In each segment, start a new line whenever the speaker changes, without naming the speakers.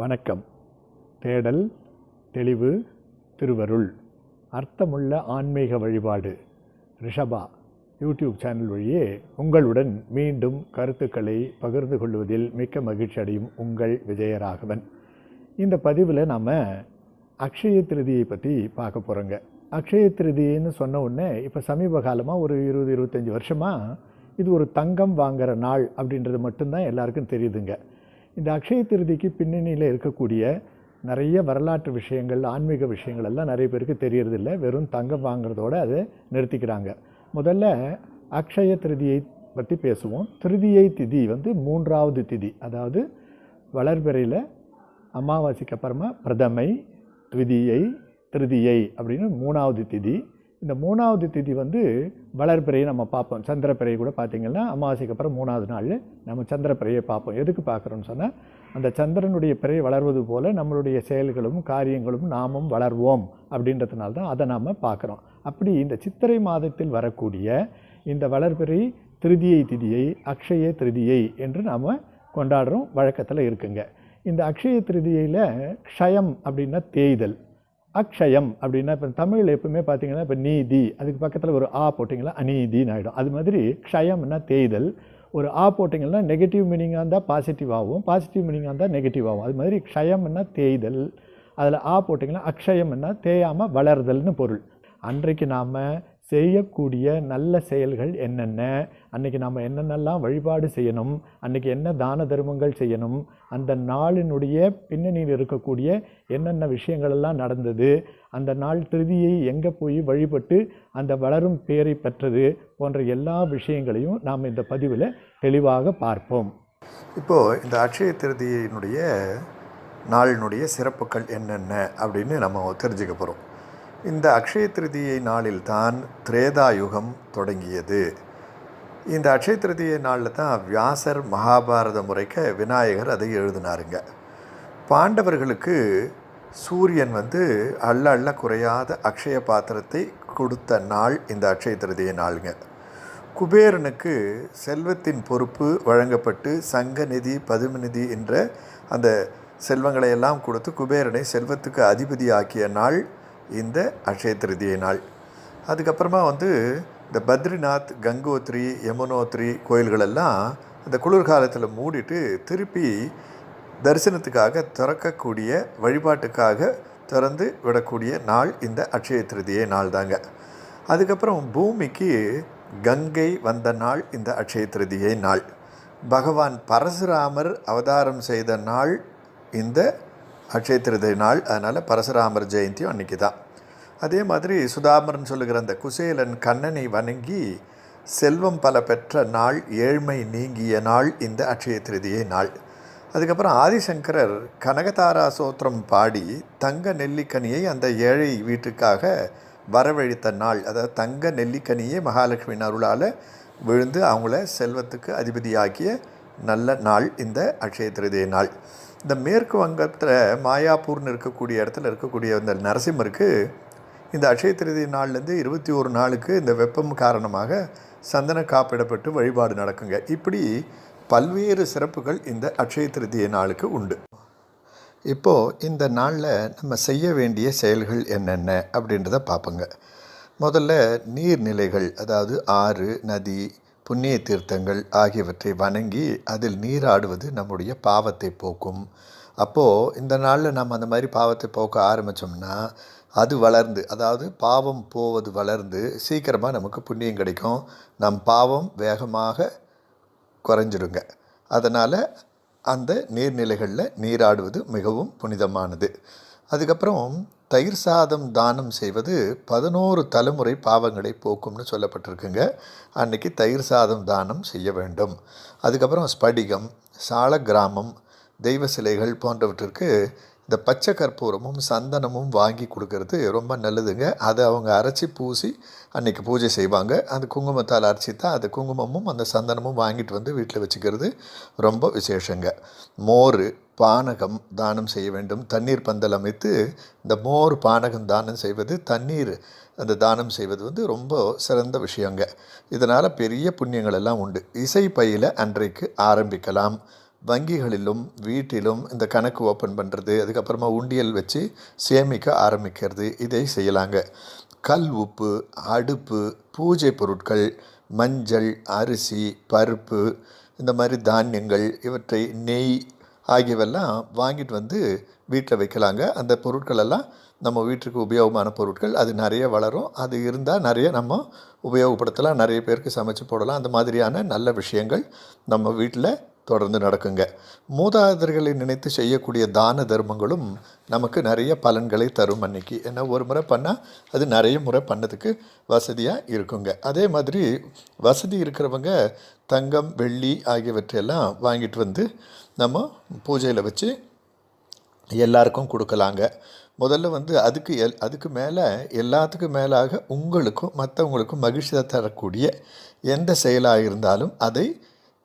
வணக்கம். தேடல் தெளிவு திருவருள். அர்த்தமுள்ள ஆன்மீக வழிபாடு. ரிஷபா யூடியூப் சேனல் வழியே உங்களுடன் மீண்டும் கருத்துக்களை பகிர்ந்து கொள்வதில் மிக்க மகிழ்ச்சி அடையும் உங்கள் விஜயராகவன். இந்த பதிவில் நாம் அக்ஷய திருதியை பற்றி பார்க்க போகிறோங்க அக்ஷய திருதின்னு சொன்ன உடனே இப்போ சமீப காலமாக ஒரு இருபது இருபத்தஞ்சி வருஷமாக இது ஒரு தங்கம் வாங்குகிற நாள் அப்படின்றது மட்டும்தான் எல்லாருக்கும் தெரியுதுங்க. இந்த அக்ஷய திருதிக்கு பின்னணியில் இருக்கக்கூடிய நிறைய வரலாற்று விஷயங்கள் ஆன்மீக விஷயங்கள் எல்லாம் நிறைய பேருக்கு தெரியறதில்ல. வெறும் தங்கம் வாங்குறதோட அதை நிறுத்திக்கிறாங்க. முதல்ல அக்ஷய திருதியை பற்றி பேசுவோம். திருதியை திதி வந்து மூன்றாவது திதி. அதாவது வளர்பிறையில் அமாவாசைக்கு அப்புறமா பிரதமை த்விதியை திருதியை அப்படின்னு மூணாவது திதி. இந்த மூணாவது திதி வந்து வளர்பிறையை நம்ம பார்ப்போம். சந்திரப்பிறையை கூட பார்த்திங்கன்னா அமாவாசைக்கு அப்புறம் மூணாவது நாள் நம்ம சந்திரப்பிறையை பார்ப்போம். எதுக்கு பார்க்குறோன்னு சொன்னால் அந்த சந்திரனுடைய பிறை வளர்வது போல் நம்மளுடைய செயல்களும் காரியங்களும் நாமும் வளர்வோம் அப்படின்றதுனால தான் அதை நாம் பார்க்குறோம். அப்படி இந்த சித்திரை மாதத்தில் வரக்கூடிய இந்த வளர்பிறை திருதியை திதியை அக்ஷய திருதியை என்று நாம் கொண்டாடுறோம். வழக்கத்தில் இருக்குங்க. இந்த அக்ஷய திருதியில் க்ஷயம் அப்படின்னா தேய்தல். அக்ஷயம் அப்படின்னா இப்போ தமிழில் எப்பவுமே பார்த்தீங்கன்னா இப்போ நீதி அதுக்கு பக்கத்தில் ஒரு ஆ போட்டிங்கன்னா அநீதின்னு ஆகிடும் அது மாதிரி க்ஷயம்னா தேய்தல் ஒரு ஆ போட்டிங்கன்னா நெகட்டிவ் மீனிங்காக இருந்தால் பாசிட்டிவ் ஆகும் பாசிட்டிவ் மீனிங்காக இருந்தால் நெகட்டிவ் ஆகும் அது மாதிரி க்ஷயம்னா தேய்தல் அதில் ஆ போட்டிங்கன்னா அக்ஷயம்னா தேயாமல் வளர்தல்னு பொருள். அன்றைக்கு நாம் செய்யக்கூடிய நல்ல செயல்கள் என்னென்ன? அன்றைக்கி நாம் என்னென்னலாம் வழிபாடு செய்யணும்? அன்றைக்கி என்ன தான தர்மங்கள் செய்யணும்? அந்த நாளினுடைய பின்னணியில் இருக்கக்கூடிய என்னென்ன விஷயங்களெல்லாம் நடந்தது? அந்த நாள் திருதியை எங்கே போய் வழிபட்டு அந்த வளரும் பேரை பெற்றது போன்ற எல்லா விஷயங்களையும் நாம் இந்த பதிவில் தெளிவாக பார்ப்போம்.
இப்போது இந்த அட்சய திருதியினுடைய நாளினுடைய சிறப்புகள் என்னென்ன அப்படின்னு நம்ம தெரிஞ்சுக்க போகிறோம் இந்த அக்ஷய திருதியை நாளில் தான் திரேதா யுகம் தொடங்கியது. இந்த அக்ஷய திருதியை நாளில் தான் வியாசர் மகாபாரத முறைக்க விநாயகர் அதை எழுதினாருங்க. பாண்டவர்களுக்கு சூரியன் வந்து அள்ள அள்ள குறையாத அக்ஷய பாத்திரத்தை கொடுத்த நாள் இந்த அக்ஷய திருதியை நாளுங்க. குபேரனுக்கு செல்வத்தின் பொறுப்பு வழங்கப்பட்டு சங்க நிதி பதும நிதி என்ற அந்த செல்வங்களை எல்லாம் கொடுத்து குபேரனை செல்வத்துக்கு அதிபதி ஆக்கிய நாள் இந்த அக்ஷய திருதியை நாள். அதுக்கப்புறமா வந்து இந்த பத்ரிநாத் கங்கோத்ரி யமுனோத்ரி கோயில்களெல்லாம் அந்த குளிர்காலத்தில் மூடிட்டு திருப்பி தரிசனத்துக்காக திறக்கக்கூடிய வழிபாட்டுக்காக திறந்து விடக்கூடிய நாள் இந்த அக்ஷய திருதியை நாள் தாங்க அதுக்கப்புறம் பூமிக்கு கங்கை வந்த நாள் இந்த அக்ஷய திருதியை நாள். பகவான் பரசுராமர் அவதாரம் செய்த நாள் இந்த அக்ஷய திருதை நாள். அதனால் பரசுராமர் ஜெயந்தியும் அன்றைக்கி தான் அதே மாதிரி சுதாமரன் சொல்லுகிற அந்த குசேலன் கண்ணனை வணங்கி செல்வம் பல பெற்ற நாள் ஏழ்மை நீங்கிய நாள் இந்த அக்ஷய திருதியை நாள். அதுக்கப்புறம் ஆதிசங்கரர் கனகதாரா சோத்திரம் பாடி தங்க நெல்லிக்கனியை அந்த ஏழை வீட்டுக்காக வரவழைத்த நாள். அதாவது தங்க நெல்லிக்கனியே மகாலட்சுமி அருளால் விழுந்து அவங்கள செல்வத்துக்கு அதிபதியாக்கிய நல்ல நாள் இந்த அக்ஷய திருதியை நாள். இந்த மேற்கு வங்கத்தில் மாயாப்பூர்னு இருக்கக்கூடிய இடத்துல இருக்கக்கூடிய இந்த நரசிம்மருக்கு இந்த அக்ஷய திருதி நாள்லேருந்து இருபத்தி ஒரு நாளுக்கு இந்த வெப்பம் காரணமாக சந்தன காப்பிடப்பட்டு வழிபாடு நடக்குங்க. இப்படி பல்வேறு சிறப்புகள் இந்த அக்ஷய திருதிய நாளுக்கு உண்டு. இப்போது இந்த நாளில் நம்ம செய்ய வேண்டிய செயல்கள் என்னென்ன அப்படின்றத பார்ப்போங்க. முதல்ல நீர்நிலைகள் அதாவது ஆறு நதி புண்ணிய தீர்த்தங்கள் ஆகியவற்றை வணங்கி அதில் நீராடுவது நம்முடைய பாவத்தை போக்கும். அப்போது இந்த நாளில் நம்ம அந்த மாதிரி பாவத்தை போக்க ஆரம்பித்தோம்னா அது வளர்ந்து அதாவது பாவம் போவது வளர்ந்து சீக்கிரமாக நமக்கு புண்ணியம் கிடைக்கும். நம் பாவம் வேகமாக குறைஞ்சிடுங்க அதனால் அந்த நீர்நிலைகளில் நீராடுவது மிகவும் புனிதமானது. அதுக்கப்புறம் தயிர் சாதம் தானம் செய்வது பதினோரு தலைமுறை பாவங்களை போக்கும்னு சொல்லப்பட்டிருக்குங்க. அன்றைக்கி தயிர் சாதம் தானம் செய்ய வேண்டும். அதுக்கப்புறம் ஸ்படிகம் சால கிராமம் தெய்வ சிலைகள் போன்றவற்றிற்கு இந்த பச்சை கற்பூரமும் சந்தனமும் வாங்கி கொடுக்கறது ரொம்ப நல்லதுங்க. அதை அவங்க அரைச்சி பூசி அன்றைக்கி பூஜை செய்வாங்க. அந்த குங்குமத்தால் அரைச்சி தான் அந்த குங்குமமும் அந்த சந்தனமும் வாங்கிட்டு வந்து வீட்டில் வச்சுக்கிறது ரொம்ப விசேஷங்க. மோர் பானகம் தானம் செய்ய வேண்டும். தண்ணீர் பந்தல் அமைத்து இந்த மோர் பானகம் தானம் செய்வது தண்ணீர் அந்த தானம் செய்வது வந்து ரொம்ப சிறந்த விஷயங்க. இதனால் பெரிய புண்ணியங்கள் எல்லாம் உண்டு. இசை பயில அன்றைக்கு ஆரம்பிக்கலாம். வங்கிகளிலும் வீட்டிலும் இந்த கணக்கு ஓப்பன் பண்ணுறது அதுக்கப்புறமா உண்டியல் வச்சு சேமிக்க ஆரம்பிக்கிறது இதை செய்யலாங்க. கல் உப்பு அடுப்பு பூஜை பொருட்கள் மஞ்சள் அரிசி பருப்பு இந்த மாதிரி தானியங்கள் இவற்றை நெய் ஆகியவெல்லாம் வாங்கிட்டு வந்து வீட்டில் வைக்கலாங்க. அந்த பொருட்களெல்லாம் நம்ம வீட்டுக்கு உபயோகமான பொருட்கள் அது நிறைய வளரும். அது இருந்தால் நிறைய நம்ம உபயோகப்படுத்தலாம். நிறைய பேருக்கு சமைச்சு போடலாம். அந்த மாதிரியான நல்ல விஷயங்கள் நம்ம வீட்டில் தொடர்ந்து நடக்குங்க. மூதாதர்களை நினைத்து செய்யக்கூடிய தான தர்மங்களும் நமக்கு நிறைய பலன்களை தரும் அன்னைக்கு. ஏன்னா ஒரு முறை பண்ணால் அது நிறைய முறை பண்ணதுக்கு வசதியாக இருக்குங்க. அதே மாதிரி வசதி இருக்கிறவங்க தங்கம் வெள்ளி ஆகியவற்றையெல்லாம் வாங்கிட்டு வந்து நம்ம பூஜையில் வச்சு எல்லாருக்கும் கொடுக்கலாங்க. முதல்ல வந்து அதுக்கு எல் அதுக்கு மேலே எல்லாத்துக்கும் மேலாக உங்களுக்கும் மற்றவங்களுக்கும் மகிழ்ச்சி தரக்கூடிய எந்த செயலாக இருந்தாலும் அதை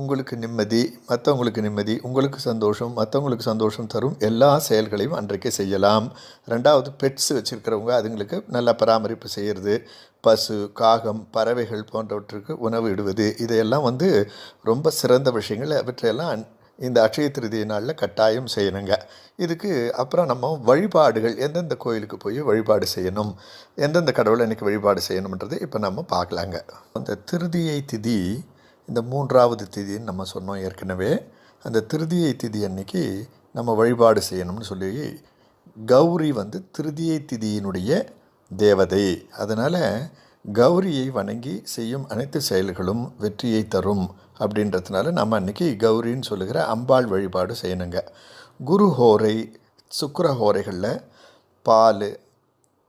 உங்களுக்கு நிம்மதி மற்றவங்களுக்கு நிம்மதி உங்களுக்கு சந்தோஷம் மற்றவங்களுக்கு சந்தோஷம் தரும் எல்லா செயல்களையும் அன்றைக்கே செய்யலாம். ரெண்டாவது பெட்ஸ் வச்சுருக்கிறவங்க அதுங்களுக்கு நல்லா பராமரிப்பு செய்கிறது பசு காகம் பறவைகள் போன்றவற்றுக்கு உணவு இடுவது இதையெல்லாம் வந்து ரொம்ப சிறந்த விஷயங்கள். அவற்றையெல்லாம் இந்த அட்சய திருதிய நாளில் கட்டாயம் செய்யணுங்க. இதுக்கு அப்புறம் நம்ம வழிபாடுகள் எந்தெந்த கோயிலுக்கு போய் வழிபாடு செய்யணும் எந்தெந்த கடவுளை இன்றைக்கி வழிபாடு செய்யணுன்றது இப்போ நம்ம பார்க்கலாங்க. அந்த திருதியை திதி இந்த மூன்றாவது திதின்னு நம்ம சொன்னோம் ஏற்கனவே. அந்த திருதியை திதி அன்னைக்கு நம்ம வழிபாடு செய்யணும்னு சொல்லி கௌரி வந்து திருதியை திதியினுடைய தேவதை. அதனால் கௌரியை வணங்கி செய்யும் அனைத்து செயல்களும் வெற்றியை தரும் அப்படின்றதுனால நம்ம அன்றைக்கி கௌரின்னு சொல்லுகிற அம்பாள் வழிபாடு செய்யணுங்க. குரு ஹோரை சுக்கர ஹோரைகளில் பால்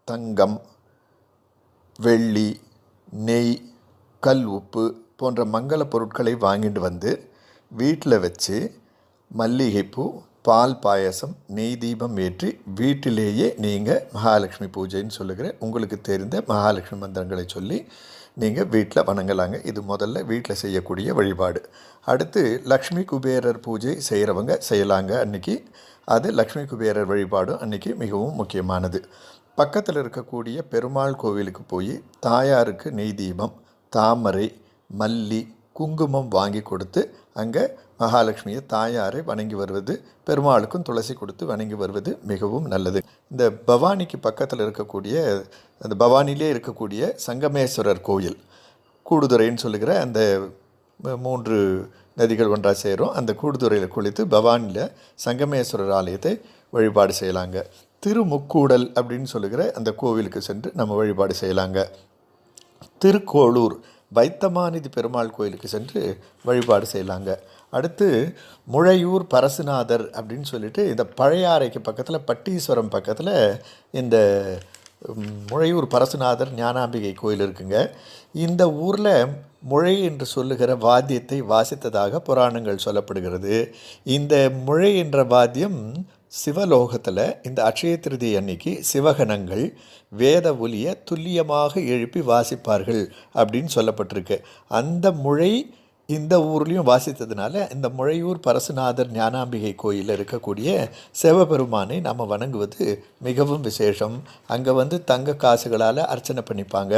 தங்கம் வெள்ளி நெய் கல் உப்பு போன்ற மங்கள பொருட்களை வாங்கிட்டு வந்து வீட்டில் வச்சு மல்லிகைப்பூ பால் பாயசம் நெய் தீபம் ஏற்றி வீட்டிலேயே நீங்கள் மகாலட்சுமி பூஜைன்னு சொல்லுகிற உங்களுக்கு தெரிந்த மகாலட்சுமி மந்திரங்களை சொல்லி நீங்கள் வீட்டில் வணங்கலாங்க. இது முதல்ல வீட்டில் செய்யக்கூடிய வழிபாடு. அடுத்து லக்ஷ்மி குபேரர் பூஜை செய்கிறவங்க செய்யலாங்க அன்றைக்கி அது லக்ஷ்மி குபேரர் வழிபாடும் அன்றைக்கி மிகவும் முக்கியமானது. பக்கத்தில் இருக்கக்கூடிய பெருமாள் கோவிலுக்கு போய் தாயாருக்கு நெய் தீபம் தாமரை மல்லி குங்குமம் வாங்கி கொடுத்து அங்கே மகாலட்சுமியை தாயாரை வணங்கி வருவது பெருமாளுக்கும் துளசி கொடுத்து வணங்கி வருவது மிகவும் நல்லது. இந்த பவானிக்கு பக்கத்தில் இருக்கக்கூடிய அந்த பவானிலே இருக்கக்கூடிய சங்கமேஸ்வரர் கோயில் கூடுதுறைன்னு சொல்லுகிற அந்த மூன்று நதிகள் ஒன்றாக சேரும். அந்த கூடுதுறையில் குளித்து பவானியில் சங்கமேஸ்வரர் ஆலயத்தை வழிபாடு செய்யலாங்க. திருமுக்கூடல் அப்படின்னு சொல்லுகிற அந்த கோவிலுக்கு சென்று நம்ம வழிபாடு செய்யலாங்க. திருக்கோளூர் வைத்தமாநிதி பெருமாள் கோயிலுக்கு சென்று வழிபாடு செய்யலாங்க. அடுத்து முழையூர் பரசுநாதர் அப்படின்னு சொல்லிட்டு இந்த பழையாறைக்கு பக்கத்தில் பட்டீஸ்வரம் பக்கத்தில் இந்த முழையூர் பரசுநாதர் ஞானாம்பிகை கோயில் இருக்குங்க. இந்த ஊரில் முழை என்று சொல்லுகிற வாத்தியத்தை வாசித்ததாக புராணங்கள் சொல்லப்படுகிறது. இந்த முழை என்ற வாத்தியம் சிவலோகத்தில் இந்த அட்சய திருதி அன்னைக்கு சிவகணங்கள் வேத ஒலியை துல்லியமாக எழுப்பி வாசிப்பார்கள் அப்படின்னு சொல்லப்பட்டிருக்கு. அந்த முழை இந்த ஊர்லேயும் வாசித்ததுனால இந்த முழையூர் பரசுநாதர் ஞானாம்பிகை கோயிலில் இருக்கக்கூடிய சிவபெருமானை நம்ம வணங்குவது மிகவும் விசேஷம். அங்கே வந்து தங்க காசுகளால் அர்ச்சனை பண்ணிப்பாங்க.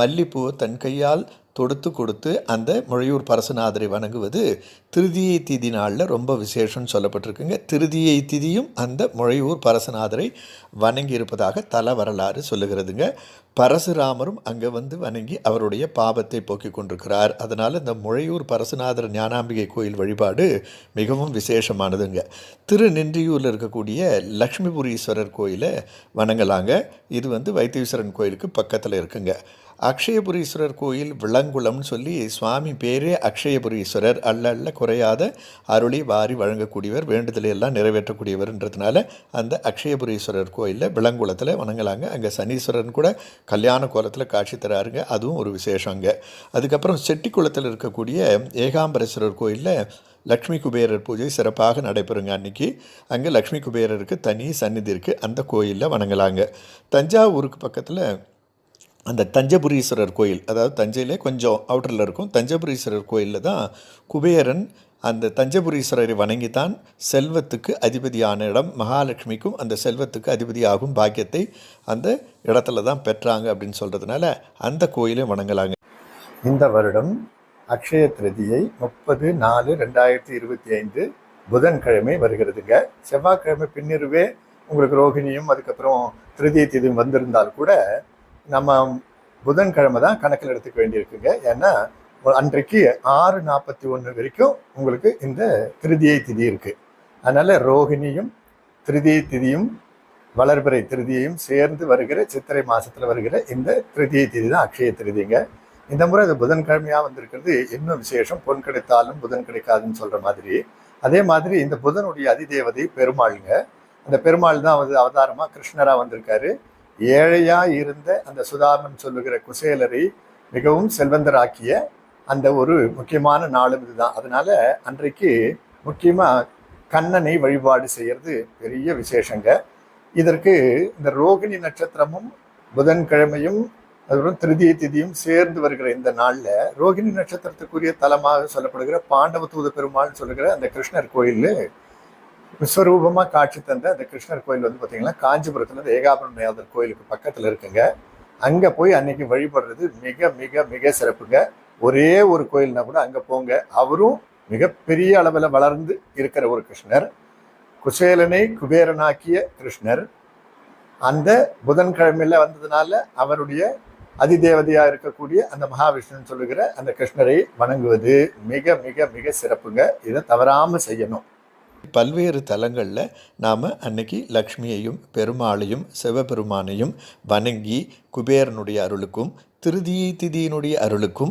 மல்லிப்பூ தன் கையால் தொடுத்து கொடுத்து அந்த முழையூர் பரசுநாதரை வணங்குவது திருதியை திதி நாளில் ரொம்ப விசேஷம்னு சொல்லப்பட்டிருக்குங்க. திருதியை திதியும் அந்த முழையூர் பரசுநாதரை வணங்கி இருப்பதாக தல வரலாறு சொல்லுகிறதுங்க. பரசுராமரும் அங்கே வந்து வணங்கி அவருடைய பாபத்தை போக்கிக் கொண்டிருக்கிறார். அதனால் இந்த முழையூர் பரசுநாதர் ஞானாம்பிகை கோயில் வழிபாடு மிகவும் விசேஷமானதுங்க. திருநின்றியூரில் இருக்கக்கூடிய லக்ஷ்மிபுரீஸ்வரர் கோயிலை வணங்கலாங்க. இது வந்து வைத்தீஸ்வரன் கோயிலுக்கு பக்கத்தில் இருக்குங்க. அக்ஷயபுரீஸ்வரர் கோயில் விளங்குளம்னு சொல்லி சுவாமி பேரே அக்ஷயபுரீஸ்வரர் அல்ல அல்ல குறையாத அருளி வாரி வழங்கக்கூடியவர் வேண்டுதலை எல்லாம் நிறைவேற்றக்கூடியவர்ன்றதுனால அந்த அக்ஷயபுரீஸ்வரர் கோயிலில் விளங்குளத்தில் வணங்கலாங்க. அங்கே சனீஸ்வரன் கூட கல்யாண கோலத்தில் காட்சி தராருங்க. அதுவும் ஒரு விசேஷங்க அதுக்கப்புறம் செட்டிக்குளத்தில் இருக்கக்கூடிய ஏகாம்பரேஸ்வரர் கோயிலில் லக்ஷ்மி குபேரர் பூஜை சிறப்பாக நடைபெறுங்க அன்னைக்கு. அங்கே லக்ஷ்மி குபேரருக்கு தனி சந்நிதி இருக்குது அந்த கோயிலில் வணங்கலாங்க. தஞ்சாவூருக்கு பக்கத்தில் அந்த தஞ்சபுரீஸ்வரர் கோயில் அதாவது தஞ்சையிலே கொஞ்சம் அவுட்டரில் இருக்கும். தஞ்சபுரீஸ்வரர் கோயிலில் தான் குபேரன் அந்த தஞ்சபுரீஸ்வரரை வணங்கி தான் செல்வத்துக்கு அதிபதியான இடம் மகாலட்சுமிக்கும் அந்த செல்வத்துக்கு அதிபதியாகும் பாக்கியத்தை அந்த இடத்துல தான் பெற்றாங்க அப்படின்னு சொல்கிறதுனால அந்த கோயிலை வணங்கலாங்க. இந்த வருடம் அக்ஷய திருதியை முப்பது நாலு ரெண்டாயிரத்தி இருபத்தி ஐந்து
புதன்கிழமை வருகிறதுங்க. செவ்வாய்க்கிழமை பின்னிருவே உங்களுக்கு ரோகிணியும் அதுக்கப்புறம் திருதிய திதியும் வந்திருந்தால் கூட நம்ம புதன்கிழமை தான் கணக்கில் எடுத்துக்க வேண்டியிருக்குங்க. ஏன்னா அன்றைக்கு ஆறு நாற்பத்தி ஒன்று வரைக்கும் உங்களுக்கு இந்த திருதியை திதி இருக்குது அதனால் ரோகிணியும் திருதியை திதியும் வளர்பிறை திருதியையும் சேர்ந்து வருகிற சித்திரை மாதத்தில் வருகிற இந்த திருதியை திதி தான் அக்ஷய திருதிங்க. இந்த முறை அது புதன்கிழமையாக வந்திருக்கிறது. இன்னும் விசேஷம்? பொன் கிடைத்தாலும் புதன் கிடைக்காதுன்னு சொல்கிற மாதிரி. அதே மாதிரி இந்த புதனுடைய அதிதேவதை பெருமாளுங்க. அந்த பெருமாள் தான் வந்து அவதாரமாக கிருஷ்ணராக வந்திருக்காரு. ஏழையாய் இருந்த அந்த சுதாமன் சொல்லுகிற குசேலரை மிகவும் செல்வந்தராக்கிய அந்த ஒரு முக்கியமான நாளும் இதுதான். அதனால அன்றைக்கு முக்கியமாக கண்ணனை வழிபாடு செய்யறது பெரிய விசேஷங்க. இதற்கு இந்த ரோகிணி நட்சத்திரமும் புதன்கிழமையும் அதுக்கப்புறம் திருதிய திதியும் சேர்ந்து வருகிற இந்த நாளில் ரோகிணி நட்சத்திரத்துக்குரிய தலமாக சொல்லப்படுகிற பாண்டவ தூத பெருமாள் சொல்லுகிற அந்த கிருஷ்ணர் கோயில் விஸ்வரூபமாக காட்சி தந்த அந்த கிருஷ்ணர் கோயில் வந்து பாத்தீங்கன்னா காஞ்சிபுரத்துல ஏகாபுரம் ஏகாபுரநாதர் கோயிலுக்கு பக்கத்தில் இருக்குங்க. அங்கே போய் அன்னைக்கு வழிபடுறது மிக மிக மிக சிறப்புங்க. ஒரே ஒரு கோயில்னா கூட அங்கே போங்க. அவரும் மிகப்பெரிய அளவில் வளர்ந்து இருக்கிற ஒரு கிருஷ்ணர். குசேலனை குபேரனாக்கிய கிருஷ்ணர். அந்த புதன்கிழமையில வந்ததுனால அவருடைய அதிதேவதையாக இருக்கக்கூடிய அந்த மகாவிஷ்ணுன்னு சொல்லுகிற அந்த கிருஷ்ணரை வணங்குவது மிக மிக மிக சிறப்புங்க. இதை தவறாமல் செய்யணும்.
பல்வேறு தலங்களில் நாம் அன்னைக்கு லக்ஷ்மியையும் பெருமாளையும் சிவபெருமானையும் வணங்கி குபேரனுடைய அருளுக்கும் திருதியை திதியினுடைய அருளுக்கும்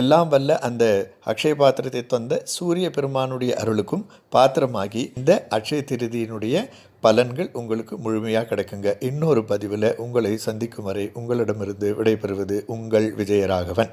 எல்லாம் வல்ல அந்த அக்ஷய பாத்திரத்தை தந்த சூரிய பெருமானுடைய அருளுக்கும் பாத்திரமாகி இந்த அக்ஷய திருதியினுடைய பலன்கள் உங்களுக்கு முழுமையாக கிடைக்குங்க. இன்னொரு பதிவில் உங்களை சந்திக்கும் வரை உங்களிடமிருந்து விடைபெறுவது உங்கள் விஜயராகவன்.